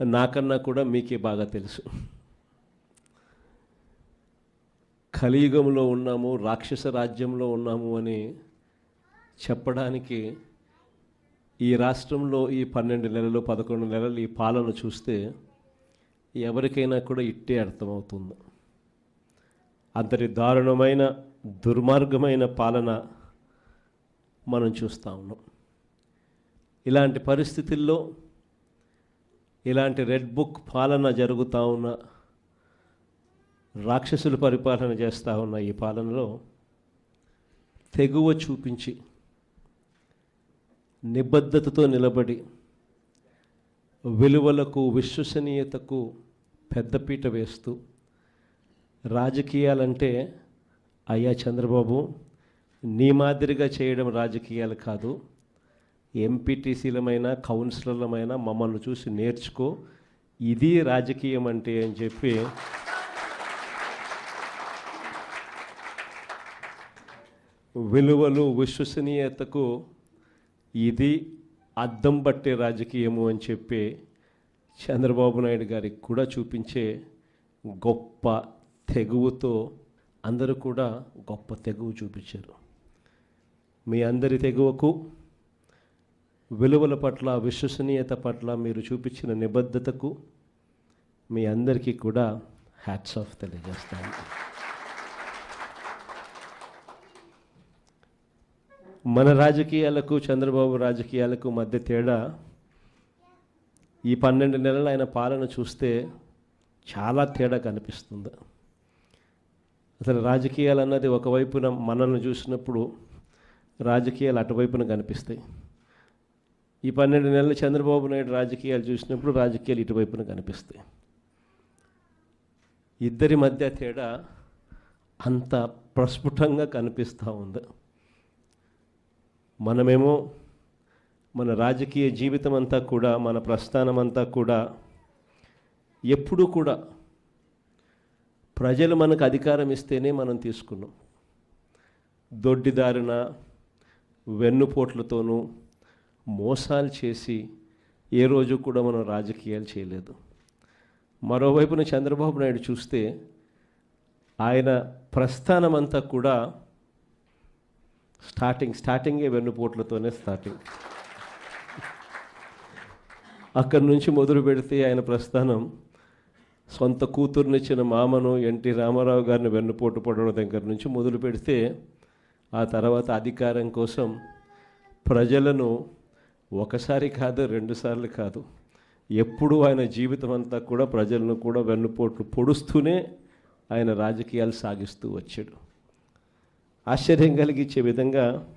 నాకన్నా కూడా మీకే బాగా తెలుసు. కలియుగంలో ఉన్నాము రాక్షస రాజ్యంలో ఉన్నాము అని చెప్పడానికి ఈ రాష్ట్రంలో ఈ పన్నెండు నెలలు పదకొండు నెలలు ఈ పాలన చూస్తే ఎవరికైనా కూడా ఇట్టే అర్థమవుతుంది. అంతటి దారుణమైన దుర్మార్గమైన పాలన మనం చూస్తూ ఉన్నాం. ఇలాంటి పరిస్థితుల్లో ఇలాంటి రెడ్ బుక్ పాలన జరుగుతూ ఉన్న రాక్షసులు పరిపాలన చేస్తూ ఉన్న ఈ పాలనలో తెగువ చూపించి నిబద్ధతతో నిలబడి విలువలకు విశ్వసనీయతకు పెద్దపీట వేస్తూ రాజకీయాలంటే అయ్యా చంద్రబాబు నీ మాదిరిగా చేయడం రాజకీయాలు కాదు. ఎంపీటీసీలమైన కౌన్సిలర్లమైన మమ్మల్ని చూసి నేర్చుకో. ఇది రాజకీయం అంటే అని చెప్పి విలువలు విశ్వసనీయతకు ఇది అద్దం పట్టే రాజకీయము అని చెప్పి చంద్రబాబు నాయుడు గారికి కూడా చూపించే గొప్ప తెగువతో అందరూ కూడా గొప్ప తెగువ చూపించారు. మీ అందరి తెగువకు విలువల పట్ల విశ్వసనీయత పట్ల మీరు చూపించిన నిబద్ధతకు మీ అందరికీ కూడా హ్యాట్స్ ఆఫ్ తెలియజేస్తాను. మన రాజకీయాలకు చంద్రబాబు రాజకీయాలకు మధ్య తేడా ఈ పన్నెండు నెలలు ఆయన పాలన చూస్తే చాలా తేడా కనిపిస్తుంది. అసలు రాజకీయాలు అన్నది ఒకవైపున మనల్ని చూసినప్పుడు రాజకీయాలు అటువైపున కనిపిస్తాయి. ఈ పన్నెండు నెలలు చంద్రబాబు నాయుడు రాజకీయాలు చూసినప్పుడు రాజకీయాలు ఇటువైపున కనిపిస్తాయి. ఇద్దరి మధ్య తేడా అంత ప్రస్ఫుటంగా కనిపిస్తూ ఉంది. మనమేమో మన రాజకీయ జీవితం అంతా కూడా మన ప్రస్థానం అంతా కూడా ఎప్పుడూ కూడా ప్రజలు మనకు అధికారం ఇస్తేనే మనం తీసుకున్నాం. దొడ్డిదారిన వెన్నుపోట్లతోనూ మోసాలు చేసి ఏ రోజు కూడా మనం రాజకీయాలు చేయలేదు. మరోవైపున చంద్రబాబు నాయుడు చూస్తే ఆయన ప్రస్థానం అంతా కూడా స్టార్టింగ్ స్టార్టింగే వెన్నుపోట్లతోనే స్టార్టింగ్. అక్కడి నుంచి మొదలు పెడితే ఆయన ప్రస్థానం సొంత కూతుర్నిచ్చిన మామను ఎన్టీ రామారావు గారిని వెన్నుపోటు పడడం దగ్గర నుంచి మొదలు పెడితే ఆ తర్వాత అధికారం కోసం ప్రజలను ఒకసారి కాదు రెండుసార్లు కాదు. ఎప్పుడు ఆయన జీవితం అంతా కూడా ప్రజలను కూడా వెన్నుపోట్లు పొడుస్తూనే ఆయన రాజకీయాలు సాగిస్తూ వచ్చాడు. ఆశ్చర్యం కలిగించే విధంగా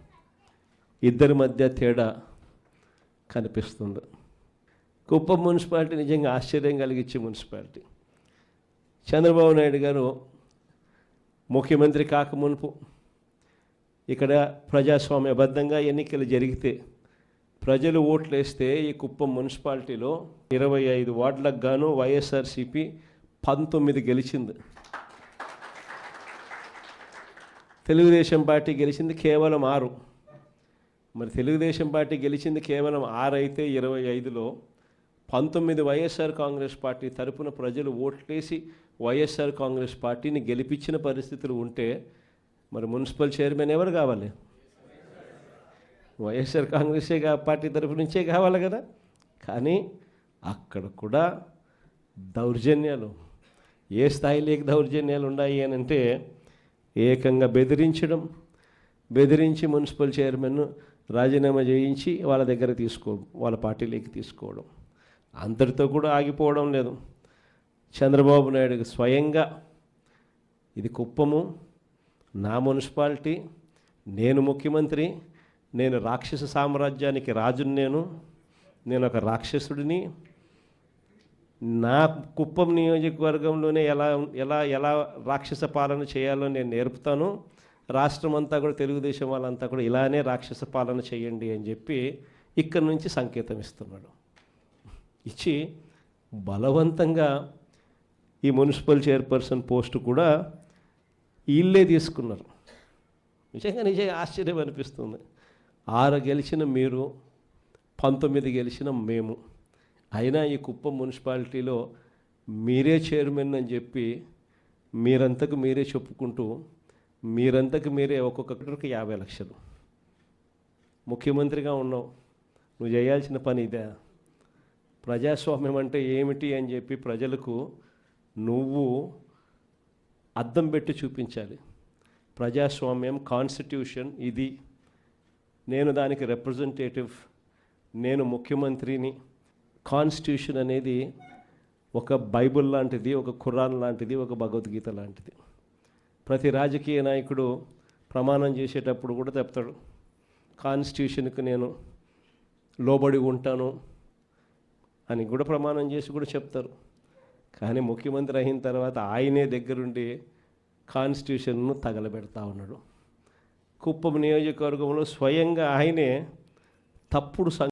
ఇద్దరి మధ్య తేడా కనిపిస్తుంది. కుప్పం మున్సిపాలిటీ నిజంగా ఆశ్చర్యం కలిగించే మున్సిపాలిటీ. చంద్రబాబు నాయుడు గారు ముఖ్యమంత్రి కాకమునుపు ఇక్కడ ప్రజాస్వామ్యబద్ధంగా ఎన్నికలు జరిగితే ప్రజలు ఓట్లేస్తే ఈ కుప్పం మున్సిపాలిటీలో ఇరవై ఐదు వార్డులకు గాను వైఎస్ఆర్సిపి పంతొమ్మిది గెలిచింది. తెలుగుదేశం పార్టీ గెలిచింది కేవలం ఆరు. మరి తెలుగుదేశం పార్టీ గెలిచింది కేవలం ఆరు అయితే ఇరవై ఐదులో పంతొమ్మిది వైఎస్ఆర్ కాంగ్రెస్ పార్టీ తరపున ప్రజలు ఓట్లేసి వైఎస్ఆర్ కాంగ్రెస్ పార్టీని గెలిపించిన పరిస్థితులు ఉంటే మరి మున్సిపల్ చైర్మన్ ఎవరు కావాలి? వైఎస్ఆర్ కాంగ్రెసే కా- పార్టీ తరఫు నుంచే కావాలి కదా. కానీ అక్కడ కూడా దౌర్జన్యాలు. ఏ స్థాయిలోకి దౌర్జన్యాలు ఉన్నాయి అని అంటే ఏకంగా బెదిరించడం బెదిరించి మున్సిపల్ చైర్మన్ రాజీనామా చేయించి వాళ్ళ దగ్గర తీసుకో వాళ్ళ పార్టీలోకి తీసుకోవడం. అంతటితో కూడా ఆగిపోవడం లేదు. చంద్రబాబు నాయుడు స్వయంగా ఇది కుప్పము. నా మున్సిపాలిటీ నేను ముఖ్యమంత్రి నేను రాక్షస సామ్రాజ్యానికి రాజుని నేను నేను ఒక రాక్షసుడిని. నా కుప్పం నియోజకవర్గంలోనే ఎలా ఎలా ఎలా రాక్షస పాలన చేయాలో నేను నేర్పుతాను. రాష్ట్రం అంతా కూడా తెలుగుదేశం వాళ్ళంతా కూడా ఇలానే రాక్షస పాలన చేయండి అని చెప్పి ఇక్కడి నుంచి సంకేతం ఇస్తున్నాడు. ఇచ్చి బలవంతంగా ఈ మున్సిపల్ చైర్పర్సన్ పోస్టు కూడా వీళ్ళే తీసుకున్నారు. నిజంగా నిజంగా ఆశ్చర్యం అనిపిస్తుంది. ఆరు గెలిచిన మీరు పంతొమ్మిది గెలిచిన మేము. అయినా ఈ కుప్పం మున్సిపాలిటీలో మీరే చైర్మన్ అని చెప్పి మీరంతకు మీరే చెప్పుకుంటూ మీరంతకు మీరే ఒక్కొక్కరికి యాభై లక్షలు. ముఖ్యమంత్రిగా ఉన్నావు. నువ్వు చేయాల్సిన పని ఇదే. ప్రజాస్వామ్యం అంటే ఏమిటి అని చెప్పి ప్రజలకు నువ్వు అద్దం పెట్టి చూపించాలి. ప్రజాస్వామ్యం కాన్స్టిట్యూషన్ ఇది. నేను దానికి రిప్రజెంటేటివ్ నేను ముఖ్యమంత్రిని. కాన్స్టిట్యూషన్ అనేది ఒక బైబిల్ లాంటిది ఒక ఖురాన్ లాంటిది ఒక భగవద్గీత లాంటిది. ప్రతి రాజకీయ నాయకుడు ప్రమాణం చేసేటప్పుడు కూడా చెప్తాడు కాన్స్టిట్యూషన్కి నేను లోబడి ఉంటాను అని కూడా ప్రమాణం చేసి కూడా చెప్తారు. కానీ ముఖ్యమంత్రి అయిన తర్వాత ఆయనే దగ్గరుండి కాన్స్టిట్యూషన్ను తగలబెడతా ఉన్నాడు. కుప్పం నియోజకవర్గంలో స్వయంగా ఆయనే తప్పుడు సం